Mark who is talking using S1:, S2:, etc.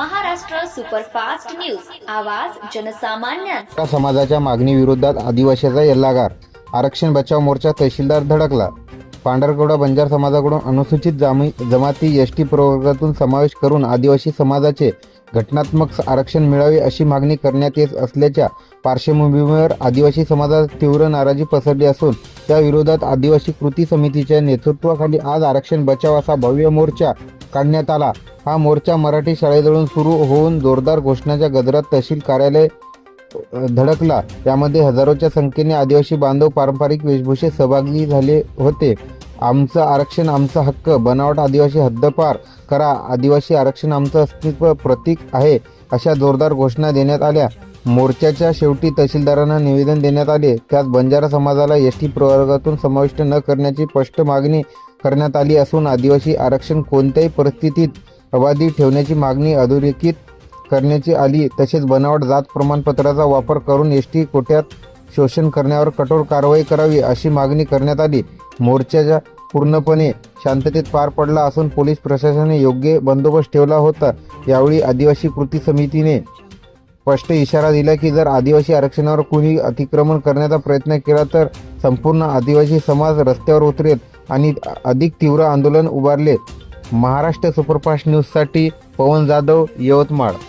S1: Superfast news. आवाज
S2: जनसामान्य. समाजाच्या मागणी विरोधात आदिवासीचा यल्लागार. आरक्षण बचाव मोर्चा तहसीलदार धडकला. पांढरकवडा बंजार समाजाकडून अनुसूचित जामी जमाती एस टी प्रवर्गातून समावेश करून आदिवासी समाजाचे घटनात्मक आरक्षण मिळावे अशी मागणी करण्यात येत असल्याच्या पार्श्वभूमीवर आदिवासी समाजात तीव्र नाराजी पसरली असून त्या विरोधात आदिवासी कृती समितीच्या नेतृत्वाखाली आज आरक्षण बचाव असा भव्य मोर्चा काढण्यात आला. हा मोर्चा मराठी शाळेजवळून सुरू होऊन जोरदार घोषणाच्या गजरात तहसील कार्यालय धडकला. यामध्ये हजारोच्या संख्येने आदिवासी बांधव पारंपरिक वेशभूषेत सहभागी झाले होते. आमचं आरक्षण आमचा हक्क बनावट आदिवासी हद्दपार करा. आदिवासी आरक्षण आमचं अस्तित्व प्रतीक आहे अशा जोरदार घोषणा देण्यात आल्या. मोर्चाच्या शेवटी तहसीलदारांना निवेदन देण्यात आले. त्यात बंजारा समाजाला एस टी प्रवर्गातून समाविष्ट न करण्याची स्पष्ट मागणी करण्यात आली असून आदिवासी आरक्षण कोणत्याही परिस्थितीत अबाधी ठेवण्याची मागणी अधोरेखित करण्याची आली तसेच बनावट जात प्रमाणपत्राचा वापर करून एस टी कोट्यात शोषण करण्यावर कठोर कारवाई करावी अशी मागणी करण्यात आली. मोर्चाच्या पूर्णपणे शांततेत पार पडला असून पोलीस प्रशासनाने योग्य बंदोबस्त ठेवला होता. यावेळी आदिवासी कृती समितीने स्पष्ट इशारा दिला की जर आदिवासी आरक्षणावर कुणी अतिक्रमण करण्याचा प्रयत्न केला तर संपूर्ण आदिवासी समाज रस्त्यावर उतरेल. आणि अधिक तीव्र आंदोलन उभारले. महाराष्ट्र सुपरफास्ट न्यूजसाठी पवन जाधव यवतमाळ.